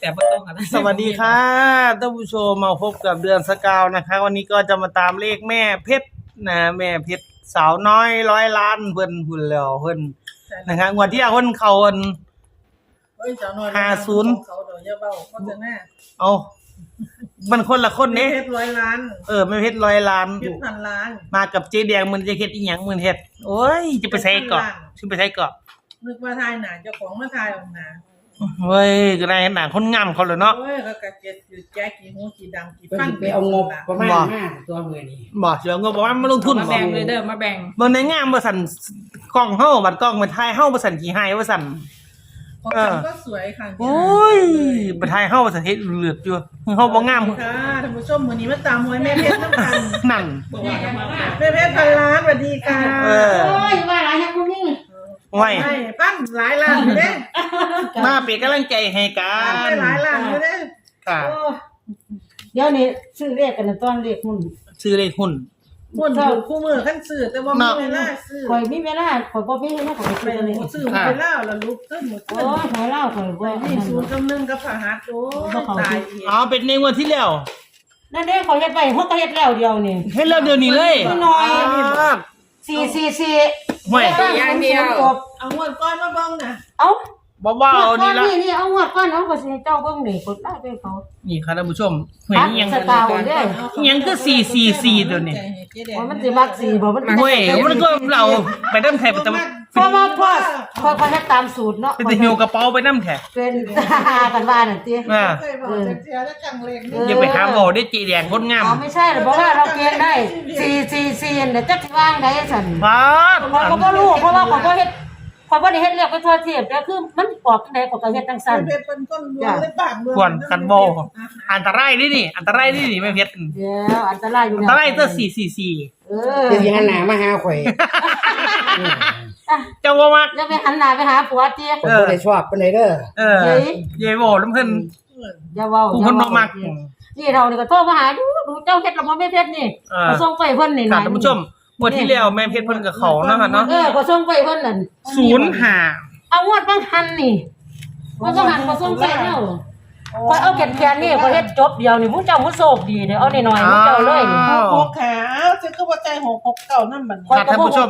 แต่บ่ต้องอะไรสวัสดีค่ะท่านผู้ชมมาพบกับเดือนสกาวนะคะ วันนี้ก็จะมาตามเลขแม่เพชรนะแม่เพชรสาวน้อยร้อยล้านเพิ่นหุ่นแล้วเพิ่นนะคะงวดที่เอาเพิ่นเขาอันเฮ้ยสาวน้อยห้าศูนย์เขาเดี๋ยวอย่าเบาโฆษณาเอามันคนละคนเพเนี้ชรร้อยล้าน เออแม่เพชรร้อยล้านเพชรพันล้าน มากับเจ๊แดงมันจะเฮ็ดอีหยังมันเฮ็ดโอ้ยจะไปใช้เกาะจะไปใช้เกาะนึกว่าทายหนาเจ้าของมาทายออกหนา เฮ้ยก็ได้หนังคนงามเขาเลยเนาะโอ้ยเขากะเจ็ดอยู่แจ๊กกี่หูกี่ดังกี่เพิ่นฟันสิไปเอางบประมาณบ่ ห้าตัวมือนี่บ่เสียเงินบอกว่ามาลงทุนมาบ่แบ่งเลยเด้อมาแบ่งเบิ่งในงามบ่สั่นกล้องเฮาบัดกล้องมันถ่ายเฮาบ่สั่นขี้หายบ่สั่น ของเออฉันก็สวยค่ะโอ้ยบ่ถ่ายเฮาบ่สั่นเฮ็ดเหลือดอยู่เฮาบ่งามค่ะท่านผู้ชมวันนี้มาตามหวยแม่เพชรน้ำกันนั่นแม่เพชรพันล้านสวัสดีค่ะเออ โอ้ยว่าหลายแฮกบ่มี ไว้ใช่ปั้นหลายล้านอยู่เด้มาเป็นกำลังใจให้กัปั้นไปนหลายล้านอยู่เด้ค่ะโอ้เดี๋ยวนี้ซื้อเลขกันนะตอนเลขหุ้นซื้อเลขหุ้นหุ่นอยู่คู่มือขั้นซื้อแต่ว่าไม่เวลาซื้อข่อยมีเวลาข่อยบ่มีเวลาข่อยไปไปซื้อเลยซื้อมาไปแล้วแล้วลุกขึ้นหมดโอ้ขึ้นยข่อยเล่าข่อยบ่นี่ศูนย์กำนึงกับผาหัดโอ้ยตายอีกอ๋อเป็นในงวันที่แล้วนั่นเด้ข่อยเฮ็ดไปเฮาก็เฮ็ดแล้วเดียวนี่เฮ็ดแล้วเดี๋ยวนี้เลยน้อยอ่า444 ห่วยจบเอางวดก้อนมาเบ้างนะเอ้าบ่ว่าเอานี่ละนี่นี่เอางวดก่อนเอาก็สิให้เจ้าเบิ่งนี่กดได้ไปเขานี่ค่ะท่านผู้ชมห่วยปักนี่ยังสกาวเด้อยังคือ444เดี๋ยวนี้ว่ามันสิมักสีบ่มันห่วยมันก็เราไปนำแท้ไปตำเพราะว่าพ่อข่อยข่อยเฮ็ดตามสูตรเนาะไปแต่หิวกระเป๋าไปนำแท้เป็นกันว่านั่นติอ่าเคยบอกจะเสียแล้วจังเลงนี่อย่าไปหาหมอได้จีแดงคนงามอ๋อไม่ใช่หรอกเพราะว่าเราเกณฑ์ได้สี่สี่สี่เดี๋ยวจะวางได้สันพา ดเขาก็บ่รู้เพราะว่าเขาก็เฮ็ดเขาบ่ได้เฮ็ดเรียกไปทั่วเทียบแต่คือมันออกจังได๋เขาก็เฮ็ดจังซั่นเป็นเป็นก้นรวมเลยปากรวมควรกันโบอันตรายนี่นี่ อันตรายนี่นี่แม่เพชรเดี๋ยวอันตรายอยู่อันแล้วตรายตัว444เออจะสิหันหน้ามาหาข่อยเจ้าว่ามักจะไปหันหน้าไปหาผัวเตี้ยผมบ่ได้ชอบปานใดเด้อเออเยโบน้ำเพิ่นอย่าเว้าผู้คนบ่มักนี่เรานี่ก็โทรมาหาดูดูเจ้าเฮ็ดละบ่แม่เพชรนี่เออก็ส่งไปเพิ่นนี่ค่ะท่านผู้ชม งวดที่แล้วแม่เพชรเพิ่นกับเขาเนาะค่ะเนาะเออก็ส่งไปเพิ่นนั่นศูนย์ห้าเอางวดบางหันนี่มันก็หันก็ส่งไปแล้วพอยเอาแขนๆนี่พอเฮ็ดจบเดียวนี่ผู้เจ้าผู้โชคดีเด้อเอาหน่อยๆผู้เจ้าเลยนี่อ้าวหกขาฉันก็ว่าใจหกหกเก่านั่นบัดคอยก็บ่รู้จั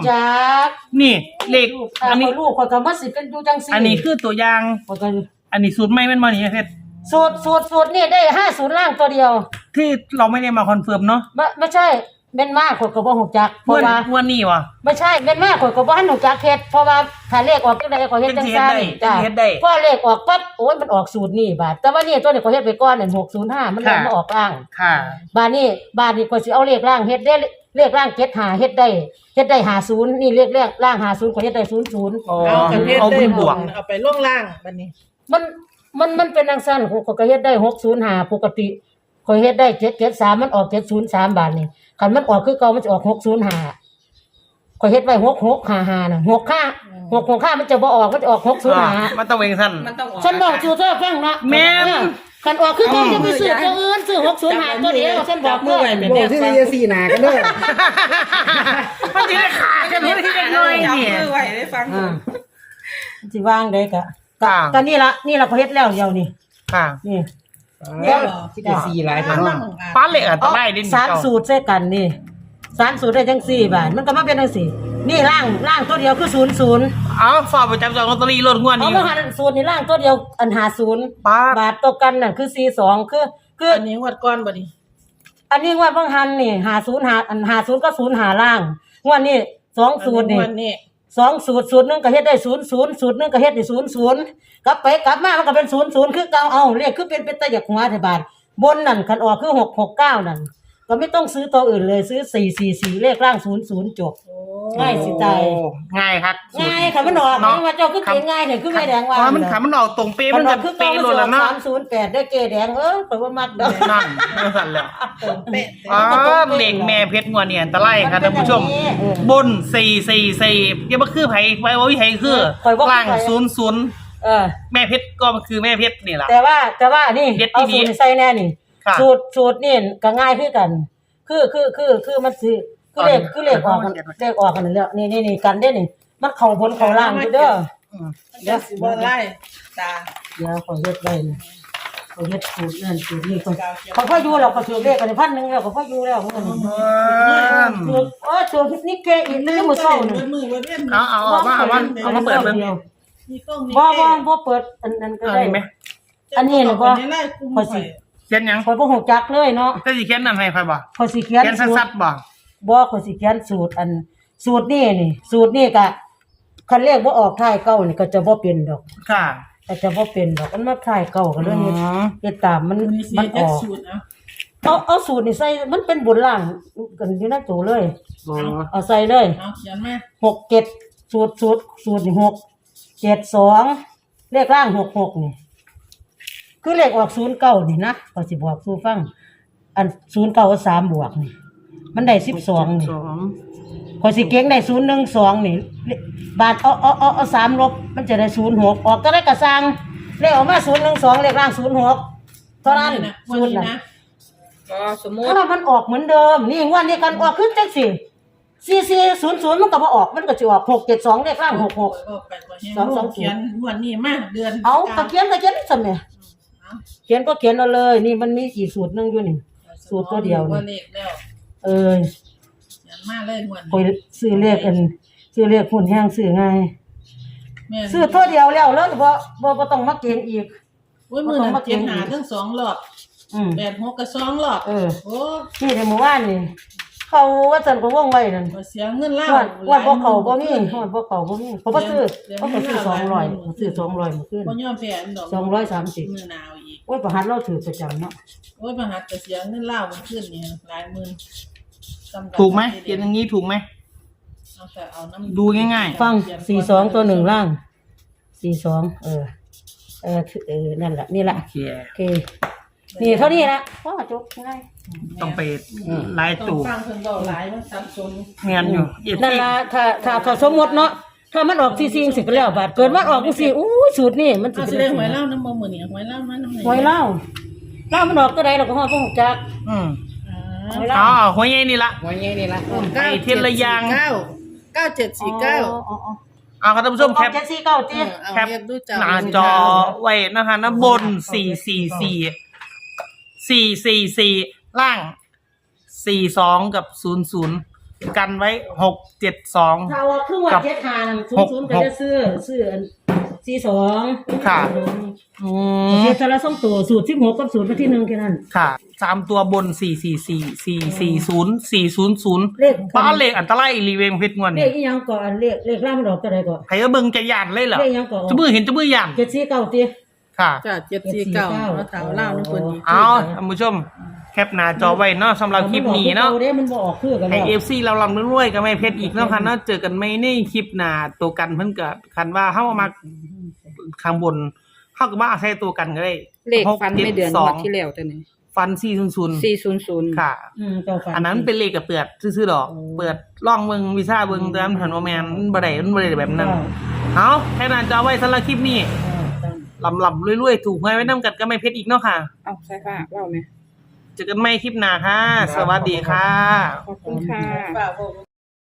กนี่เลขอัอันนนี้นี้ลูกคอยก็มาสิเป็นอยู่จังซี่อันนี้คือตัวอย่างข้อยก็อันนี้สูตรไม่แม่นบ่นี่แม่เพชรสูตรสูตรสูตรนี่ได้50ล่างตัวเดียว ที่เราไม่ได้มาคอนเฟิร์มเนาะไม่ไม่ใช่ แม่นมากข้อยก็บ่รู้จักเพงวราะดว่างวดนี้วะไม่ใช่แม่นมากข้อยก็บ่ทันรู้จักเฮ็ดเพราะว่าถ้าเลขออกจังได๋ข้อยเฮ็ดจังซั่นจัจ้ะงสิเฮ็ดได้ พอเลขออกปั๊บโอ้ยมันออกสูตรนี่บาดแต่ว่านี่ตัวนี้ข้อยเฮ็ดไปก่อนนั่น605มันเลยมาออกล่าง ค่ะ บาดนี้บาดนี้ข้อยสิเอาเลขล่างเฮ็ดได้เลขล่าง7หาเฮ็ดได้เฮ็ดได้50นี่เลขแรกล่าง50ข้อยเฮ็ดได้00โอ้เอากันเพชรเอาได้บุญบวก เอาไปล่วงล่างบัดนี้ มันมันมันเป็นจังซั่นข้อยก็เฮ็ดได้605ปกติ ข้อยเฮ็ดได้773มันออก703บาทนี่คันมันออกคือเก่ามันจะออก605ข้อยเฮ็ดไว้6655น่ะ65 665มันจะบ่ออกมันจะออกอ่า605มันต้องเวงสั้นมันต้องออกฉันบอกสู่เธอฟังนะแม่นเออคันออกคือเก่าจะไปซื้อตัวอื่นซื้อ605ตัวเดียวฉันบอกเธอบอกที่จะสีหน้ากันเด้อมันจะได้ขาดกันนิดนิดหน่อยจับนี่มือไว้ได้ฟังอ่าสิวางได้กะค่ะก็นี่ละนี่ละเขาเฮ็ดแล้วเดียวนี่ค่ะนี่ แล้วที่จะสีหลายนั่เนาะงป้าเหล็กอันตเอารายดิสามสูตรใส่กันนี่สามสูตรได้จังสี่บาทมันก็มาเป็นจังสี่ นี่ล่างล่างตัวเดียวคือศูนย์ศูนย์เอาฝากประจำจองลอตเตอรี่รถงวดเอานี้มาหันสูตรนี่ล่างตัวเดียวอันหาศูนย์ป้าบาทตัวกันน่ะคือสี่สองคือ คืออันนี้งวดก้อนบัดนี้อันนี้ว่าบางหันนี่หาศูนย์หาอันหาศูนย์ก็ศูนย์หาล่างงวดนี้สองสูตรนี่งวดนี้ สองสูตรสูตรหนึงก็เฮ็ดได้ศูนย์ศูนย์สูตรหนึงก็เฮ็ดได้ศูนย์ศูนย์กลับไปกลับมามันก็เป็นศูนย์ศูนย์คือเก่าเอาเรียกคือเป็นเป็นตะหยักหัวไทบานบนนั่นคันออกคือหกหกเก้านั่น ก็ไม่ต้องซื้อตัวอื่นเลยซื้อสี่สี่สี่เลขล่างศูนย์ศูนย์จบโอ้ง่ายสิตาย โอ้ง่ายครับง่ายค่ะมันออกเนาะว่าเจ้าคือเก่งง่ายเนี่ยคือไม่แดงว่าอ๋อมันขามันออกตรงเป๊ะมัมันนออจะกคือเป๊ะเก่าโลมันดอแล้วอกเนาะสามศูนย์แปดได้เกแดงเออเปิดว่ามักเด้อนั่นไม่สั่นแล้วตรงเป๊ะอ๋อเหล็กแม่เพชรงวดเนี่ยอันตรายครับท่านผู้ชมเออบนสี่สี่สี่อย่ามาคือไผไว้ว่าวิไผคือข่อยว่าล่างไผศูนย์ศูนย์เออแม่เพชรก็มันคือแม่เพชรนี่แหละแต่ว่าแต่ว่านี่เฮ็ดเอาดีสูๆตรใส่แน่นี่ ค่ะ สูตรสูตรนี่ก็ง่ายคือกัน คือคือคือคือมันสิคือเลขคือเลขออกกันเลขออกกันนั่นแหละนี่นี่นี่กันได้นี่มันเข้าบนเข้าล่างอยู่เด้ออืมเดี๋ยวสิบ่ไล่ตาเดี๋ยวขอเฮ็ดไว้นี่ข่อยเฮ็ดสูตรนั่นสูตรนี้ข่อยเขาพ่ออยู่แล้วก็ถือเลขกันพันหนึงแล้วก็พ่ออยู่แล้วมันก็นี่เพิ่นถือเออถือนี่แกอีกนี่มื้อเช้านี่ มือไว้เว้นเอาเอาเอามาเอามาเอามาเปิดเบิ่งมีกล้องมีบ่บ่บ่เปิดอันนั้นก็เอาได้ดีไหมอันนี้น่ะบ่ในไล่กุมข่อยสิ เขียนหยังข่อยบ่ฮู้จักเลยเนาะก็สิเขียนนั่นให้ค่อยบ่ข่อยสิเขียนเขียนสูตสัรดๆบ่บ่ข่อยสิเขียนสูตรอัน สูตรนี่นี่ สูตรนี่ก็คันเลขบ่ออกท้ายเก้านี่ก็จะบ่เป็นดอก ค่ะก็จะบ่เป็นดอกมันมาท้ายเก้าก็เลยเฮ็ดอ๋อเฮ็ดตามมันมีสีมันอแจ็คอกสูตรนะเอาเอาสูตรนี่ใส่มันเป็นบนล่างกันอยู่ในตัวเลย อ๋อเอาใส่เลย เอาเขียนมาหกเจ็ดสูตรสูตรสูตรนี่หกเจ็ดสองเลขล่างหกหกนี่ คือเลขออกศูนย์เก้านี่นะพอสิบอกสู่ฟัง อันศูนย์เก้าสามบวกนี่ มันได้สิบสองนี่สองพอสิเก่งได้ศูนย์หนึ่งสองนี่ บาทเอาเอาเอาเอาสามลบ มันจะได้ศูนย์หกออกก็ได้กระซังเลขออกมาศูนย์หนึ่งสองเลขล่างศูนย์หกเท่านั้นนะศูนย์นะน่ะก็สมมติ ถ้ามันออกเหมือนเดิม นี่งวันนี้กันออกขึ้นจังสี่สี่สี่ศูนย์ศูนย์มันก็มาออกมันก็จะออกหกเจ็ดสองเลขล่างหกหก สองสองศูนย์ เขียนวันนี้มาเดือนเอาตะเขียนตะเขียนสมัย เขียนก็เขียนเอาเลย นี่มันมีกี่สูตรหนึงอยู่นี่ สูตรตัวเดียวนี่ ว่าเลขแล้วเออเขียนมาเลยวันคอยซื้อเลขกันซื้อเลขหุ่นแห้งซื้อง่ายแม่ซื้อตัวเดียวแล้วแล้วบ่บ่บ่ต้องมาเก่งอีก โอ้ยมือนั้นเขียนหาทั้งสองหลอดอืม แปดหกกับสองหลอดเออ โอ้นี่ในหมู่บ้านนี่เขาว่าจันก็ว่องไว้นั่นบ่เสียเงินเล่าว่าว่าบ่เขาบ่มีหลยว่าบ่เขาบ่มีเขาบ่ซื้อเขาก็ซื้อ200เขาซื้อ200มื้อคืนบ่ยอมแพ้อันดอก 230 มือหนาวอีก โอ้ยประหัดเราถือประจำเนาะโอ้ยมหัดแต่เสียเงินเล่ามันขึ้นนี่หลายหมื่นจำนถูกไหมเขียนอย่างนี้ถูกไหม เอาแต่เอาน้ำดูง่ายฟังสี่สองตัวหนึ่งล่างสี่สองเออ เออคือเออนั่นแหละนี่แหละโอเคโอเคนี่เท่านี้ละพ่อจบง่ายต้องไปไล่ต้องตู่ฟังเพิ่นบอกหลายมันสับสนเงียนอยู่เอฟนั่นซีละถ้าถ้าถ้าสมมติเนาะถ้ามันออกสี่สี่สิก็แล้วบาทเกิดว่าออกสี่อู้ย สูตรนี่มันเอาสิแสเป็นดงหวยจังเล่าน้ำบ่มื้อนี้หวยเล่ามาน้ำไหนหวยเล่าเล่ามันออกตัวใดเราก็ห้องต้องจักอืมอ่าหวยอ๋เล่าอหัวใหญ่นี่ละวันนี้นี่ละไอ้เทียนระยางเก้าเก้าเจ็ดสี่เก้าอ๋ออ๋อเอาครับท่านผู้ชมอ๋แคอปเจ็ดสี่เก้าเอเจ็ดอเอาแคป เรียกดูจ้าหน้าจอไว้นะคะนะบนสี่สี่สี่สี่สี่สี่ล่างสี่สองกับศูนย์ศูนย์กันไว้หกเจ็ดสอง ถ้าว่าครึ่งวันเจ็ดหาศูนย์ศูนย์ก็จะซื้อซื้ออัน สี่สองค่ะ อืมเจ็ดสารสองตัวสูตรที่หกกับสูตรที่หนึ่งแค่นั้น ค่ะสามตัวบนสี่สี่สี่สี่สี่ศูนย์สี่ศูนย์ศูนย์เลข ป้าเลขอันตรายรีเวงเพชรงวดเลนี่ขอีหยังก่อนเลขเลขล่างมันออกตัวใดก่อน ใครก็เบิ่งจะยานเลยเหรอเลขอีหยังก่อนจะมือเห็นจะมือยานเจ็ดสี่เก้าตี ค่ะ จ้าเจ็ดสี่เก้าแล้วเท้าเล่าน้ำเพิ่นนี่ เอาท่านผู้ชม แคปหน้าจอไว้เนาะสำหรับคลิปนี้เนาะ เด้มันบ่ออกคือกันไอแล้ว เอฟซีเราลำรวยๆกับแม่เพชรอีกเนาะค่ะเนาะเจอกันไม่ในคลิปหน้าตัวกันเพิ่นก็คันว่าเฮามา ข้างบนเฮาก็มาใช้ตัวกันก็ได้เลขฟันไม่เดือนสงอวงดที่แล้วตัวนี้ฟัน400สี่ศูนย์ศูนย์ค่ะอืมเจ้าฝันอันนั้นเป็นเลขกับเปลือดซื่อๆดอก เปิดล่องเบิ่งวีซ่าเบิ่งแต่มันหันว่าแม่นมันบ่ได้มันบ่ได้แบบนั้นเอาแค่นั้นจะเอาไว้สำหรับคลิปนี้ลำลำๆรวยๆถูกหวยไว้นำกันก็ไม่เพชรอีกเนาะค่ะเอาใช่ค่ะเล่าไหมเจอกันใหม่คลิปหน้าค่ะ สวัสดีค่ะขอบคุณค่ะฝากบอก